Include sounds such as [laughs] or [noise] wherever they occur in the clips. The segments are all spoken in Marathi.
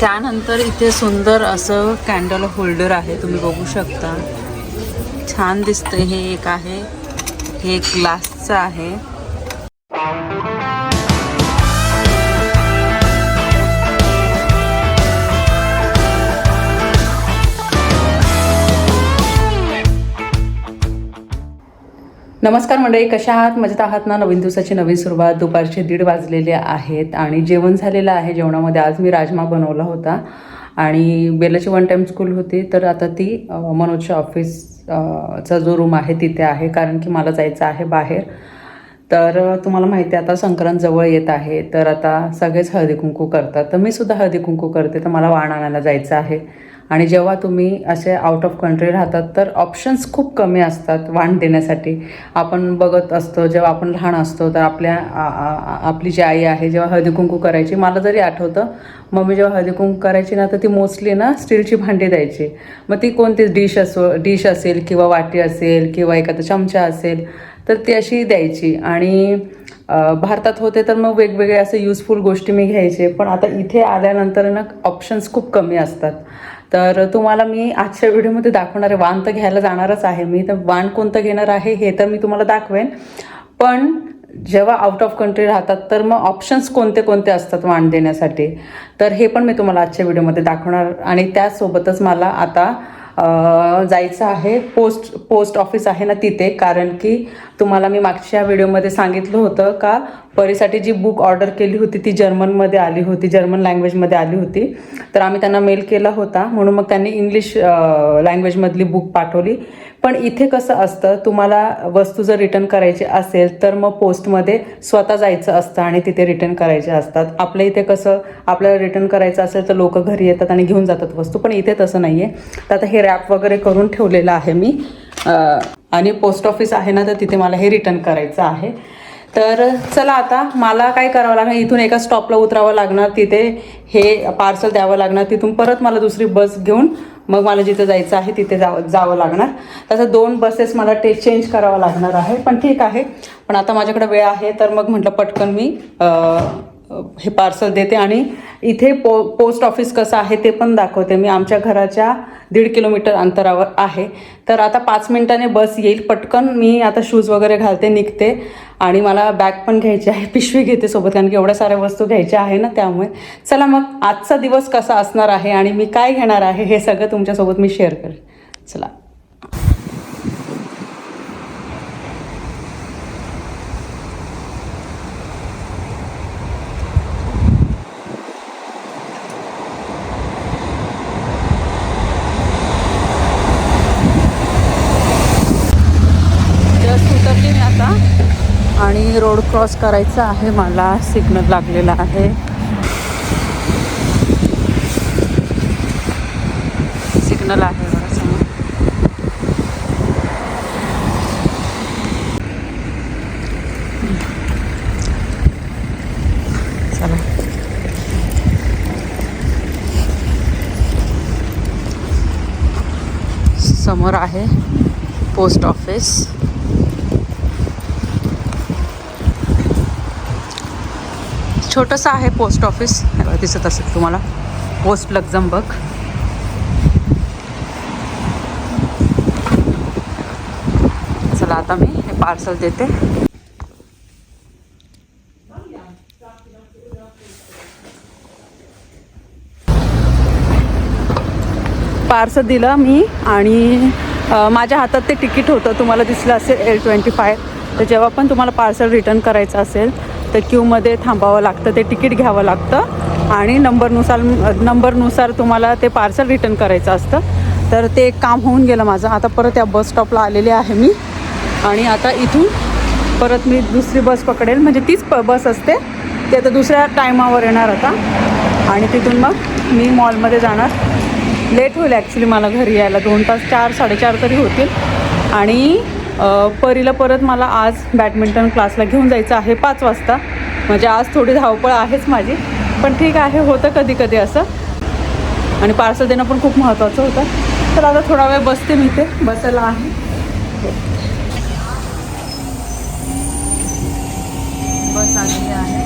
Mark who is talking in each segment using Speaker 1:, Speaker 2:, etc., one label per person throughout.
Speaker 1: त्यानंतर इथे सुंदर असं कॅन्डल होल्डर आहे तुम्ही बघू शकता. छान दिसतंय हे एक आहे. हे एक ग्लासचं आहे. नमस्कार मंडळी कशा आहात? मजेत आहात ना? नवीन दिवसाची नवीन सुरुवात. दुपारचे दीड वाजलेले आहेत आणि जेवण झालेलं आहे. जेवणामध्ये आज मी राजमा बनवला होता आणि बेलाची वन टाईम स्कूल होती. तर आता ती मनोजच्या ऑफिसचा जो रूम आहे तिथे आहे. कारण की मला जायचं आहे बाहेर. तर तुम्हाला माहिती आहे आता संक्रांत जवळ येत आहे. तर आता सगळेच हळदी कुंकू करतात. तर मी सुद्धा हळदी कुंकू करते. तर मला वाण आणायला जायचं आहे. आणि जेव्हा तुम्ही असे आउट ऑफ कंट्री राहतात तर ऑप्शन्स खूप कमी असतात वाण देण्यासाठी. आपण बघत असतो जेव्हा आपण लहान असतो तर आपल्या आपली जी आई आहे जेव्हा हळदीकुंकू करायची मला जरी आठवतं मम्मी जेव्हा हळदीकुंकू करायची ना तर ती मोस्टली ना स्टीलची भांडी द्यायची. मग ती कोणती डिश असो डिश असेल किंवा वाटी असेल किंवा एखादा चमचा असेल तर ती अशी द्यायची. आणि भारतात होते तर मग वेगवेगळे असे युजफुल गोष्टी मी घ्यायचे पण आता इथे आल्यानंतर ना ऑप्शन्स खूप कमी असतात. तर तुम्हाला मी आजच्या व्हिडिओमध्ये दाखवणार आहे वाण तर घ्यायला जाणारच आहे. मी तर वाण कोणतं घेणार आहे हे तर मी तुम्हाला दाखवेन. पण जेव्हा आउट ऑफ कंट्री राहतात तर मग ऑप्शन्स कोणते कोणते असतात वाण देण्यासाठी? तर हे पण मी तुम्हाला आजच्या व्हिडिओमध्ये दाखवणार आणि त्यासोबतच मला आता जायचं आहे. पोस्ट पोस्ट ऑफिस आहे ना तिथे. कारण की तुम्हाला मी मागच्या व्हिडिओमध्ये सांगितलं होतं का परीसाठी जी बुक ऑर्डर केली होती ती जर्मनमध्ये आली होती जर्मन लँग्वेजमध्ये आली होती. तर आम्ही त्यांना मेल केला होता. म्हणून मग त्यांनी इंग्लिश लँग्वेजमधली बुक पाठवली. पण इथे कसं असतं तुम्हाला वस्तू जर रिटर्न करायची असेल तर मग पोस्टमध्ये स्वतः जायचं असतं आणि तिथे रिटर्न करायचे असतात. आपल्या इथे कसं आपल्याला रिटर्न करायचं असेल तर लोक घरी येतात आणि घेऊन जातात वस्तू पण इथे तसं नाही आहे तर आता हे रॅप वगैरे करून ठेवलेलं आहे मी. आणि पोस्ट ऑफिस आहे ना तर तिथे मला हे रिटर्न करायचं आहे. तर चला आता मला काय करावं लागणार? इथून एका स्टॉपला उतरावं लागणार तिथे हे पार्सल द्यावं लागणार तिथून परत मला दुसरी बस घेऊन मग मला जिथे जायचं आहे तिथे जावं जावं लागणार. तसं दोन बसेस मला ते चेंज करावं लागणार आहे. पण ठीक आहे. पण आता माझ्याकडे वेळ आहे तर मग म्हटलं पटकन मी हे पार्सल देते आणि इथे पो पोस्ट ऑफिस कसं आहे ते पण दाखवते. मी आमच्या घराच्या दीड किलोमीटर अंतरावर आहे. तर आता पाच मिनिटाने बस येईल. पटकन मी आता शूज वगैरे घालते निघते. आणि मला बॅग पण घ्यायची आहे. [laughs] पिशवी घेते सोबत कारण की एवढ्या साऱ्या वस्तू घ्यायच्या आहे ना त्यामुळे. चला मग आजचा दिवस कसा असणार आहे आणि मी काय घेणार आहे हे सगळं तुमच्यासोबत मी शेअर करेन चला जस्ट उतरली मी आता मी रोड क्रॉस करायचा आहे. मला सिग्नल लागलेला आहे. सिग्नल आहे बघा समोर. चला. समोर आहे पोस्ट ऑफिस. छोटंसं आहे पोस्ट ऑफिस. दिसत असेल तुम्हाला. पोस्ट लक्झमबर्ग चला आता मी हे पार्सल देते. पार्सल दिलं मी आणि माझ्या हातात ते तिकीट होतं. तुम्हाला दिसलं असेल एल ट्वेंटी फाय तर जेव्हा पण तुम्हाला पार्सल रिटर्न करायचं असेल तर क्यूमध्ये थांबावं लागतं ते तिकीट घ्यावं लागतं आणि नंबरनुसार नंबरनुसार तुम्हाला ते पार्सल रिटर्न करायचं असतं. तर ते एक काम होऊन गेलं माझं. आता परत या बस स्टॉपला आलेले आहे मी. आणि आता इथून परत मी दुसरी बस पकडेल. म्हणजे तीच प बस असते. ते आता दुसऱ्या टायमावर येणार आता. आणि तिथून मग मी मॉलमध्ये जाणार. लेट होईल ॲक्च्युली मला घरी यायला. दोन तास चार साडेचार तरी होतील. आणि परीला परत मला आज बॅडमिंटन क्लासला घेऊन जायचं आहे पाच वाजता. म्हणजे आज थोडी धावपळ आहेच माझी पण ठीक आहे होतं कधी कधी असं. आणि पार्सल देणं पण खूप महत्त्वाचं होतं. तर आता थोडा वेळ बसते मी ते बसायला आहे. बस आलेली आहे.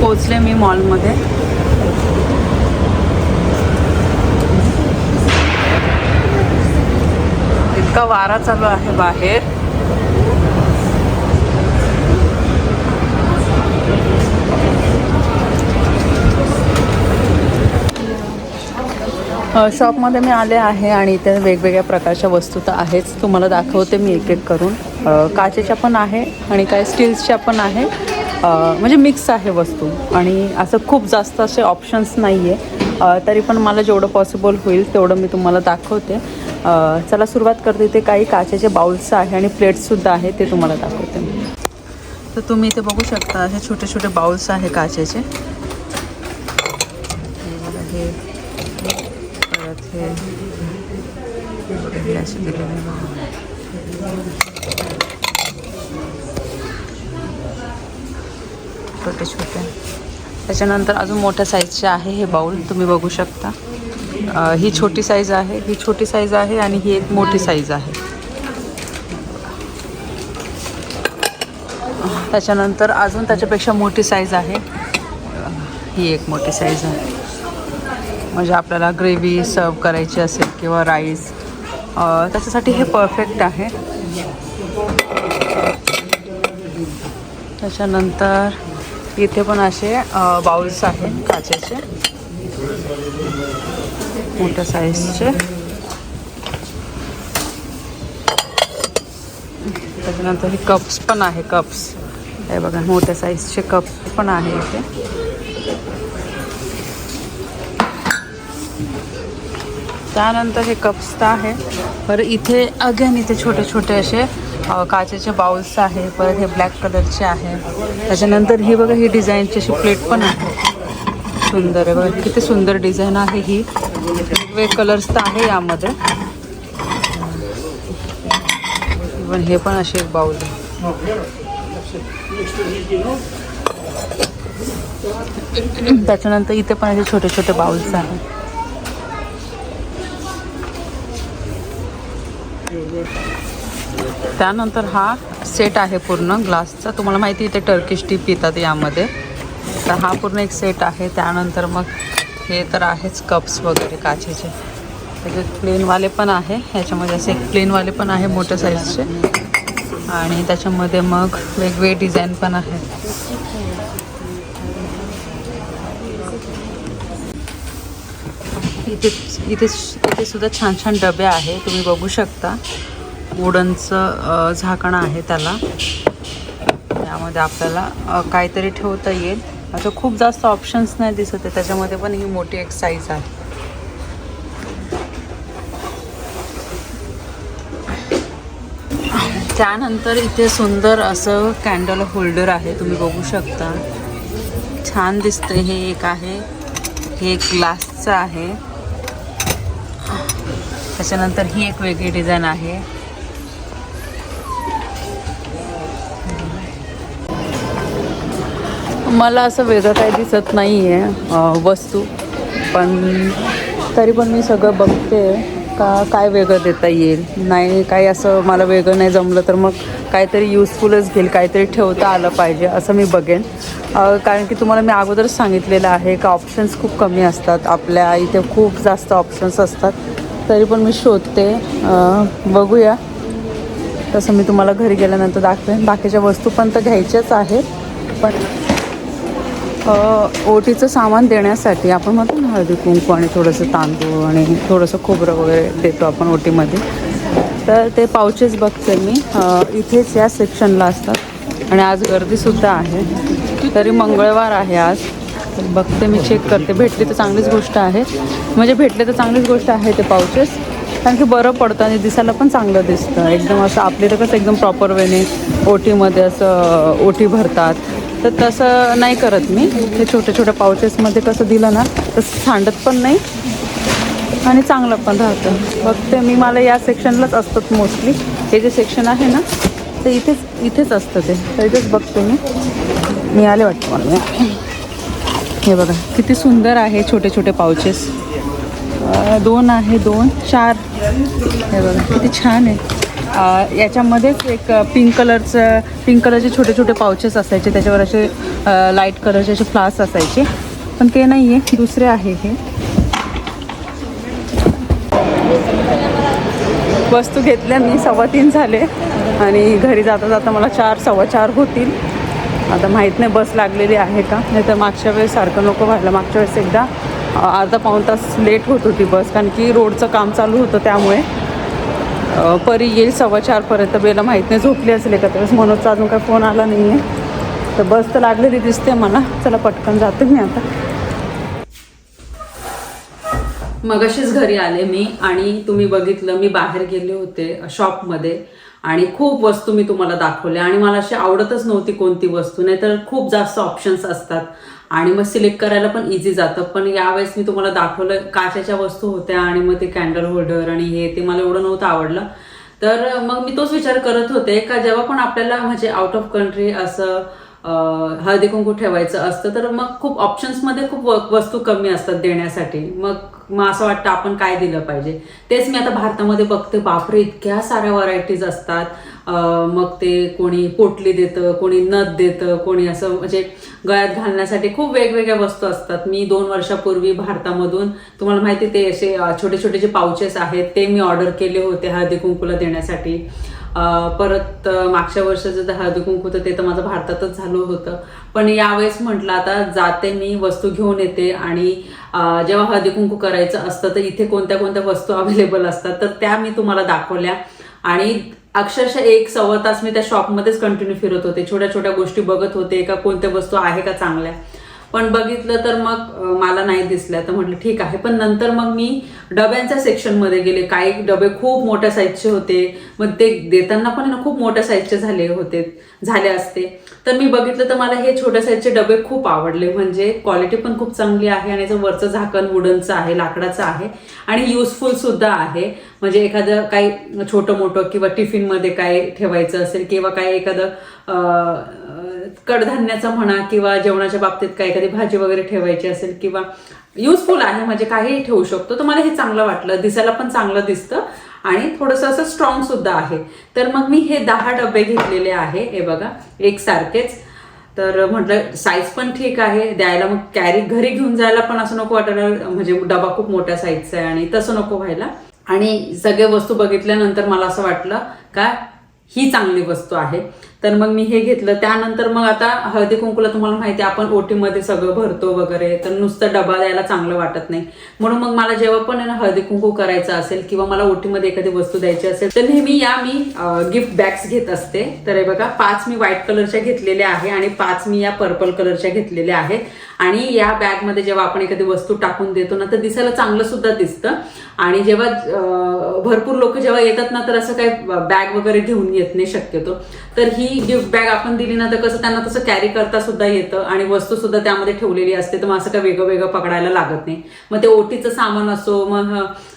Speaker 1: पोचले मी मॉलमध्ये इतका वारा चालू आहे बाहेर. शॉपमध्ये मी आले आहे आणि इथे वेगवेगळ्या प्रकारच्या वस्तू तर आहेच. तुम्हाला दाखवते मी एक एक करून. काचेच्या पण आहे आणि काय स्टील्सच्या पण आहे. म्हणजे मिक्स आहे वस्तू. आणि असं खूप जास्त असे ऑप्शन्स नाही आहे तरी पण मला जेवढं पॉसिबल होईल तेवढं मी तुम्हाला दाखवते. चला सुरुवात करते इथे काही काचेचे बाउल्स आहे आणि प्लेट्ससुद्धा आहे ते तुम्हाला दाखवते तर तुम्ही इथे बघू शकता असे छोटे छोटे बाउल्स आहे काचेचे. हे परत हे. असे छोटे छोटे. त्याच्यानंतर अजून मोठ्या साईजचे आहे हे बाऊल तुम्ही बघू शकता. ही छोटी साईज आहे ही छोटी साईज आहे आणि ही एक मोठी साईज आहे. त्याच्यानंतर अजून त्याच्यापेक्षा मोठी साईज आहे. ही एक मोठी साईज आहे. म्हणजे आपल्याला ग्रेव्ही सर्व करायची असेल किंवा राईस त्याच्यासाठी हे परफेक्ट आहे. त्याच्यानंतर इथे पण असे बाउल्स आहेत काचेचे मोठ्या साईजचे त्याच्यानंतर हे कप्स पण आहे कप्स हे बघा मोठ्या साईजचे कप्स पण आहे इथे. त्यानंतर हे कप्स तर आहे. बरं इथे अगेन इथे छोटे छोटे असे काचेचे बाउल्स आहे. परत हे ब्लॅक कलरचे आहे. त्याच्यानंतर ही बघा ही डिझाईनची अशी प्लेट पण आहे. सुंदर आहे बघा किती सुंदर डिझाईन आहे ही. वेगवेगळे कलर्स तर आहे यामध्ये. इवन हे पण असे एक बाउल आहे. त्याच्यानंतर इथे पण असे छोटे छोटे बाउल्स आहेत. त्यानंतर हा सेट आहे पूर्ण ग्लासचा तुम्हाला माहिती आहे इथे टर्किश टी पितात यामध्ये. तर हा पूर्ण एक सेट आहे. त्यानंतर मग हे तर आहेच कप्स वगैरे काचेचे. त्याच्यात प्लेनवाले पण आहे ह्याच्यामध्ये असे एक प्लेनवाले पण आहे मोठ्या साईजचे आणि त्याच्यामध्ये मग वेगवेगळे डिझाईन पण आहेत. इथे इथे इथे सुद्धा छान छान डबे आहे. तुम्ही बघू शकता. वुडनचं झाकण आहे त्याला. त्यामध्ये आपल्याला काहीतरी ठेवता येईल. आता खूप जास्त ऑप्शन्स नाही दिसत आहे. त्याच्यामध्ये पण ही मोठी एक साईज आहे. त्यानंतर इथे सुंदर असं कॅन्डल होल्डर आहे. तुम्ही बघू शकता. छान दिसतंय हे एक आहे. हे एक ग्लासचं आहे. त्याच्यानंतर ही एक वेगळी डिझाईन आहे. मला असं वेगळं काही दिसत नाही आहे वस्तू. पण तरी पण मी सगळं बघते का काय वेगळं देता येईल. नाही काही असं मला वेगळं नाही जमलं तर मग काहीतरी युजफुलच घेईल काहीतरी ठेवता आलं पाहिजे असं मी बघेन. कारण की तुम्हाला मी अगोदरच सांगितलेलं आहे का ऑप्शन्स खूप कमी असतात. आपल्या इथे खूप जास्त ऑप्शन्स असतात. तरी पण मी शोधते. बघूया. तसं मी तुम्हाला घरी गेल्यानंतर दाखवेन. बाकीच्या वस्तू पण तर घ्यायच्याच आहेत. पण ओटीचं सामान देण्यासाठी आपण म्हणतो ना हळदी कुंकू आणि थोडंसं तांदूळ आणि थोडंसं खोबरं वगैरे देतो आपण ओटीमध्ये. तर ते पाउचेस बघते मी. इथेच या सेक्शनला असतात. आणि आज गर्दीसुद्धा आहे. तरी मंगळवार आहे आज. तर बघते मी चेक करते. भेटली तर चांगलीच गोष्ट आहे. म्हणजे भेटले तर चांगलीच गोष्ट आहे ते पाउचेस. कारण की बरं पडतं आणि दिसायला पण चांगलं दिसतं. एकदम असं आपले तर कसं एकदम प्रॉपर वेने ओटीमध्ये असं ओटी भरतात. तर तसं नाही करत मी. हे छोट्या छोट्या पाउचेसमध्ये कसं दिलं ना तसं सांडत पण नाही आणि चांगलं पण राहतं. बघते मी मला या सेक्शनलाच असतात मोस्टली हे जे सेक्शन आहे ना ते इथेच इथेच असतं ते. तर इथेच बघते मी. मिळाले वाटतं मला. हे बघा किती सुंदर आहे छोटे छोटे पाउचेस दोन आहे दोन चार. हे बघा किती छान आहे. याच्यामध्येच एक पिंक कलरचं पिंक कलरचे छोटे छोटे पाउचेस असायचे. त्याच्यावर असे लाइट कलरचे असे फ्लास असायचे. पण ते नाही आहे दुसरे आहे हे. वस्तू घेतल्या मी. सव्वा तीन झाले. आणि घरी जाता जाता मला चार सव्वा चार होतील. आता माहीत नाही बस लागलेली आहे का? नाही तर मागच्या वेळेस सारखं नको व्हायला. मागच्या वेळेस एकदा अर्धा पाऊण तास लेट होत होती बस. कारण की रोडचं काम चालू होतं त्यामुळे. परी येईल सव्वा चारपर्यंत बेला माहीत नाही झोपली असेल एका वेळेस. मनोजचा अजून काय फोन आला नाही आहे तर बस तर लागलेली दिसते मला. चला पटकन जाते मी आता. मगाशीच घरी आले मी आणि तुम्ही बघितलं मी बाहेर गेले होते शॉपमध्ये आणि खूप वस्तू मी तुम्हाला दाखवल्या आणि मला अशी आवडतच नव्हती कोणती वस्तू. नाही तर खूप जास्त ऑप्शन्स असतात. आणि मग सिलेक्ट करायला पण इझी जातं. पण यावेळेस मी तुम्हाला दाखवलं काचेच्या वस्तू होत्या आणि मग ते कॅन्डल होल्डर आणि हे ते मला एवढं नव्हतं आवडलं. तर मग मी तोच विचार करत होते का जेव्हा पण आपल्याला म्हणजे आउट ऑफ कंट्री असं हळदी कुंकू ठेवायचं असतं तर मग खूप ऑप्शन्समध्ये खूप वस्तू कमी असतात देण्यासाठी. मग मग असं वाटतं आपण काय दिलं पाहिजे? तेच मी आता भारतामध्ये बघते. बापरे इतक्या साऱ्या व्हरायटीज असतात. मग ते कोणी पोटली देतं कोणी नथ देतं कोणी असं म्हणजे गळ्यात घालण्यासाठी खूप वेगवेगळ्या वस्तू असतात. मी दोन वर्षापूर्वी भारतामधून तुम्हाला माहिती आहे ते असे छोटे छोटे जे पाउचेस आहेत ते मी ऑर्डर केले होते हळदी कुंकूला देण्यासाठी. परत मागच्या वर्षाचं जे हळदी कुंकू होतं ते तर माझं भारतातच झालं होतं. पण यावेळेस म्हटलं आता जाते मी वस्तू घेऊन येते आणि जेव्हा हळदी कुंकू करायचं असतं तर इथे कोणत्या कोणत्या वस्तू अवेलेबल असतात तर त्या मी तुम्हाला दाखवल्या. आणि अक्षरशः एक सव्वा तास मी त्या शॉपमध्येच कंटिन्यू फिरत होते. छोट्या छोट्या गोष्टी बघत होते का कोणत्या वस्तू आहे का चांगल्या. पण बघितलं तर मग मला नाही दिसल्या. तर म्हटलं ठीक आहे. पण नंतर मग मी डब्यांच्या सेक्शनमध्ये गेले. काही डबे खूप मोठ्या साईजचे होते. मग ते देताना पण ना खूप मोठ्या साईजचे झाले होते झाले असते. तर मी बघितलं तर मला हे छोट्या साईजचे डबे खूप आवडले. म्हणजे क्वालिटी पण खूप चांगली आहे आणि याचं वरचं झाकण वुडनचं आहे लाकडाचं आहे आणि युजफुल सुद्धा आहे. म्हणजे एखादं काही छोटं मोठं किंवा टिफिनमध्ये काय ठेवायचं असेल किंवा काय एखादं कडधान्याचं म्हणा किंवा जेवणाच्या बाबतीत काही एखादी भाजी वगैरे ठेवायची असेल किंवा युजफुल आहे म्हणजे काहीही ठेवू शकतो तर मला हे चांगलं वाटलं दिसायला पण चांगलं दिसतं आणि थोडंसं असं स्ट्रॉंग सुद्धा आहे. तर मग मी हे दहा डबे घेतलेले आहे हे बघा एक सारखेच तर म्हटलं साईज पण ठीक आहे द्यायला मग कॅरी घरी घेऊन जायला पण असं नको वाटायला म्हणजे डबा खूप मोठ्या साईजचा आहे आणि तसं नको व्हायला. आणि सगळे वस्तू बघितल्यानंतर मला असं वाटलं का ही चांगली वस्तू आहे. तर मग मी हे घेतलं. त्यानंतर मग आता हळदी कुंकूला तुम्हाला माहिती आहे आपण ओटीमध्ये सगळं भरतो वगैरे तर नुसतं डबा द्यायला चांगलं वाटत नाही. म्हणून मग मला जेव्हा पण आहे ना हळदी कुंकू करायचं असेल किंवा मला ओटीमध्ये एखादी वस्तू द्यायची असेल तर नेहमी या मी गिफ्ट बॅग्स घेत असते. तर हे बघा पाच मी व्हाईट कलरच्या घेतलेल्या आहे आणि पाच मी या पर्पल कलरच्या घेतलेल्या आहेत आणि या बॅगमध्ये जेव्हा आपण एखादी वस्तू टाकून देतो ना तर दिसायला चांगलं सुद्धा दिसतं. आणि जेव्हा भरपूर लोक जेव्हा येतात ना तर असं काही बॅग वगैरे घेऊन येत नाही शक्यतो. तर ही गिफ्ट बॅग आपण दिली ना तर कसं त्यांना तसं कॅरी करता सुद्धा येतं आणि वस्तू सुद्धा त्यामध्ये ठेवलेली असते तर मग असं काय वेगळं वेगळं पकडायला लागत नाही. मग ते ओटीचं सामान असो मग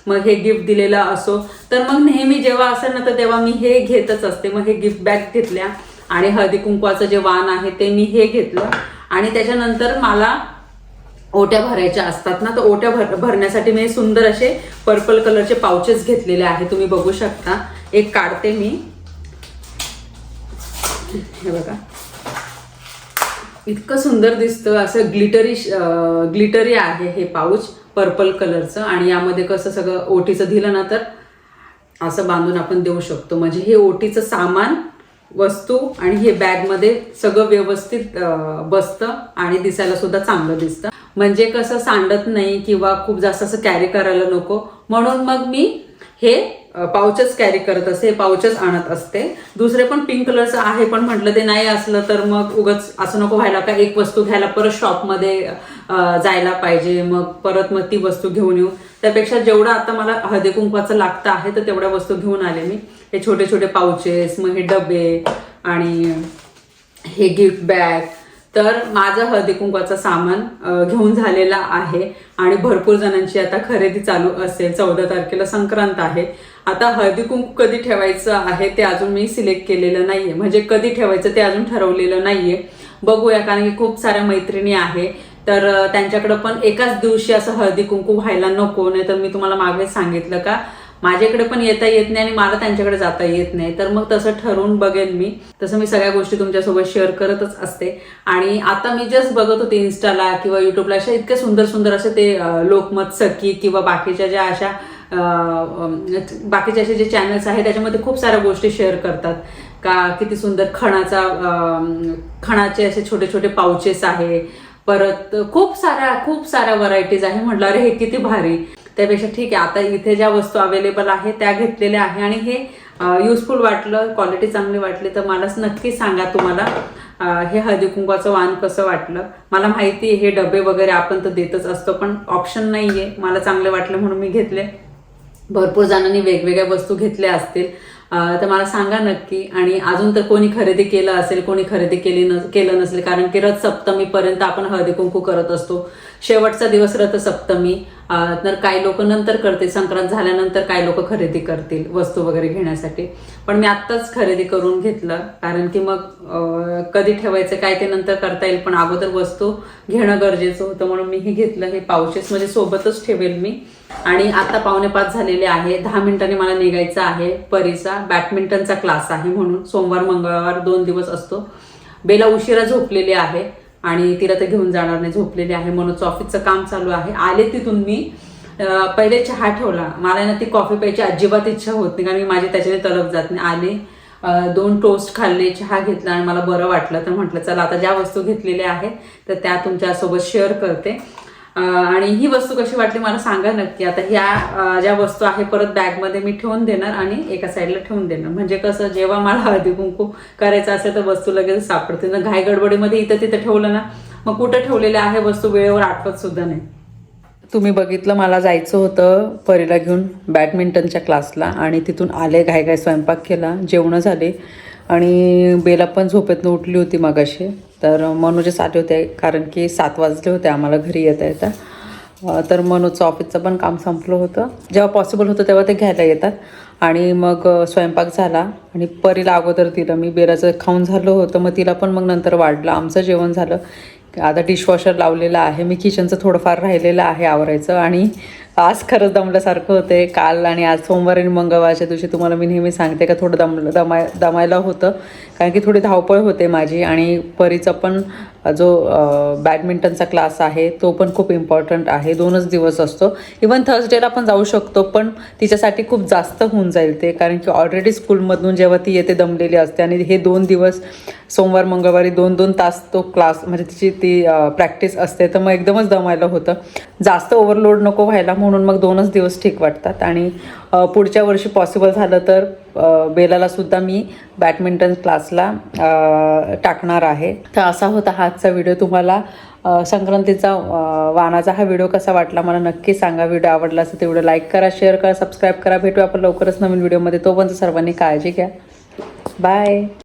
Speaker 1: मग हे गिफ्ट दिलेलं असो तर मग नेहमी जेव्हा असेल ना तर तेव्हा मी हे घेतच असते. मग हे गिफ्ट बॅग घेतल्या आणि हळदी कुंकवाचं जे वाण आहे ते मी हे घेतलं आणि त्याच्यानंतर मला ओट्या भरायच्या असतात ना तर ओट्या भर भरण्यासाठी मी सुंदर असे पर्पल कलरचे पाउचेस घेतलेले आहे तुम्ही बघू शकता. एक काढते मी. हे बघा. इतकं सुंदर दिसतं असं ग्लिटरी ग्लिटरी आहे हे पाऊच पर्पल कलरचं आणि यामध्ये कसं सगळं ओटीचं दिलं ना तर असं बांधून आपण देऊ शकतो. म्हणजे हे ओटीचं सामान वस्तू आणि हे बॅगमध्ये सगळं व्यवस्थित बसतं आणि दिसायला सुद्धा चांगलं दिसतं. म्हणजे कसं सांडत नाही किंवा खूप जास्त असं कॅरी करायला नको. म्हणून मग मी हे पाउचच कॅरी करत असते हे पाउचच आणत असते. दुसरे पण पिंक कलरचं आहे पण म्हटलं ते नाही असलं तर मग उगच असं नको व्हायला का एक वस्तू घ्यायला परत शॉपमध्ये जायला पाहिजे मग परत मग ती वस्तू घेऊन येऊ. त्यापेक्षा जेवढं आता मला हळदी कुंकवाचं लागतं आहे तर तेवढ्या वस्तू घेऊन आले मी. हे छोटे छोटे पाउचेस मग हे डबे आणि हे गिफ्ट बॅग तर माझं हळदी कुंकवाचं सामान घेऊन झालेलं आहे आणि भरपूर जणांची आता खरेदी चालू असेल. चौदा तारखेला संक्रांत आहे. आता हळदी कुंकू कधी ठेवायचं आहे ते अजून मी सिलेक्ट केलेलं नाहीये. म्हणजे कधी ठेवायचं ते अजून ठरवलेलं नाहीये. बघूया कारण की खूप साऱ्या मैत्रिणी आहे. तर त्यांच्याकडं पण एकाच दिवशी असं हळदी कुंकू व्हायला नको नाही तर मी तुम्हाला मागे सांगितलं का माझ्याकडे पण येता येत नाही आणि मला त्यांच्याकडे जाता येत नाही. तर मग तसं ठरवून बघेन मी. तसं मी सगळ्या गोष्टी तुमच्यासोबत शेअर करतच असते. आणि आता मी जस्ट बघत होते इन्स्टाला किंवा युट्यूबला अशा इतके सुंदर सुंदर असे ते लोकमत सखी किंवा बाकीच्या ज्या अशा बाकीचे असे जे चॅनल्स आहेत त्याच्यामध्ये खूप साऱ्या गोष्टी शेअर करतात. का किती सुंदर खणाचा खणाचे असे छोटे छोटे पाउचेस आहे. परत खूप साऱ्या खूप साऱ्या व्हरायटीज आहे. म्हटलं अरे हे किती भारी. त्यापेक्षा ठीक आहे. आता इथे ज्या वस्तू अवेलेबल आहे त्या घेतलेल्या आहे. आणि हे युजफुल वाटलं क्वालिटी चांगली वाटली तर मलाच नक्की सांगा तुम्हाला हे हळदी कुंकवाचं वाण कसं वाटलं. मला माहिती आहे हे डबे वगैरे आपण तर देतच असतो पण ऑप्शन नाहीये. मला चांगले वाटलं म्हणून मी घेतले. भरपूर जणांनी वेगवेगळ्या वस्तू घेतल्या असतील. तर मला सांगा नक्की. आणि अजून तर कोणी खरेदी केलं असेल कोणी खरेदी केली न केलं नसेल कारण की रथ सप्तमीपर्यंत आपण हळदी कुंकू करत असतो. शेवटचा दिवस रथ सप्तमी तर काही लोक नंतर करतील संक्रांत झाल्यानंतर काही लोक खरेदी करतील वस्तू वगैरे घेण्यासाठी. पण मी आत्ताच खरेदी करून घेतलं कारण की मग कधी ठेवायचं काय ते नंतर करता येईल पण अगोदर वस्तू घेणं गरजेचं होतं म्हणून मी हे घेतलं हे पावशेस म्हणजे सोबतच ठेवेल मी. आणि आता पावणे पाच झालेले आहे दहा मिनिटांनी मला निघायचं आहे परीचा बॅडमिंटनचा क्लास आहे म्हणून सोमवार मंगळवार दोन दिवस असतो. बेला उशिरा झोपलेली आहे आणि तिला तर घेऊन जाणार नाही झोपलेली आहे. म्हणून ऑफिसचं काम चालू आहे. आले तिथून मी. पहिले चहा ठेवला. मला ना ती कॉफी प्यायची अजिबात इच्छा होत नाही कारण मी माझी त्याच्याने तलफ जात नाही. आले. दोन टोस्ट खाल्ले चहा घेतला आणि मला बरं वाटलं. तर म्हटलं चला आता ज्या वस्तू घेतलेल्या आहेत तर त्या तुमच्यासोबत शेअर करते. आणि ही वस्तू कशी वाटली मला सांगा नक्की. आता ह्या ज्या वस्तू आहे परत बॅगमध्ये मी ठेवून देणार आणि एका साईडला ठेवून देणार. म्हणजे कसं जेव्हा मला हळदी कुंकू करायचं असेल तर वस्तू लगेच सापडते. ना घाई गडबडीमध्ये इथं तिथं ठेवलं ना मग कुठं ठेवलेल्या आहे वस्तू वेळेवर आठवत सुद्धा नाही. तुम्ही बघितलं मला जायचं होतं परीला घेऊन बॅडमिंटनच्या क्लासला आणि तिथून आले घाय घाय स्वयंपाक केला जेवणं झाले. आणि बेला पण झोपेतनं उठली होती मगाशी. तर मनोजच आले होते कारण की सात वाजले होते आम्हाला घरी येता येता. तर मनोजचं ऑफिसचं पण काम संपलं होतं. जेव्हा पॉसिबल होतं तेव्हा ते घ्यायला येतात. आणि मग स्वयंपाक झाला. आणि परीला अगोदर तिला मी बेराचं खाऊन झालं होतं. मग तिला पण मग नंतर वाढलं. आमचं जेवण झालं. आता डिशवॉशर लावलेलं आहे. मी किचनचं थोडंफार राहिलेलं आहे आवरायचं. आणि आज खरंच दमल्यासारखं होते काल आणि आज सोमवार आणि मंगळवारच्या दिवशी तुम्हाला मी नेहमी सांगते का थोडं दम दमाय दमायला होतं. कारण की थोडी धावपळ होते माझी आणि परीचं पण जो बॅडमिंटनचा क्लास आहे तो पण खूप इम्पॉर्टंट आहे. दोनच दिवस असतो. इवन थर्सडेला पण जाऊ शकतो पण तिच्यासाठी खूप जास्त होऊन जाईल ते. कारण की ऑलरेडी स्कूलमधून जेव्हा ती येते दमलेली असते. आणि हे दोन दिवस सोमवार मंगळवारी दोन दोन तास तो क्लास म्हणजे तिची ती प्रॅक्टिस असते. तर मग एकदमच दमायला होतं. जास्त ओव्हरलोड नको व्हायला म्हणून मग दोनच दिवस ठीक वाटतात. आणि पुढच्या वर्षी पॉसिबल झालं तर बेलालासुद्धा बेलाला सुद्धा मी बॅडमिंटन क्लासला टाकणार आहे. तर असा होता आजचा व्हिडिओ तुम्हाला. संक्रांतीचा वानाचा वाणाचा हा व्हिडिओ कसा वाटला मला नक्की सांगा. व्हिडिओ आवडला असेल तेवढं लाईक करा शेअर करा सबस्क्राईब करा. भेटू आपण लवकरच नवीन व्हिडिओमध्ये. तोपर्यंत सर्वांनी काळजी घ्या. बाय.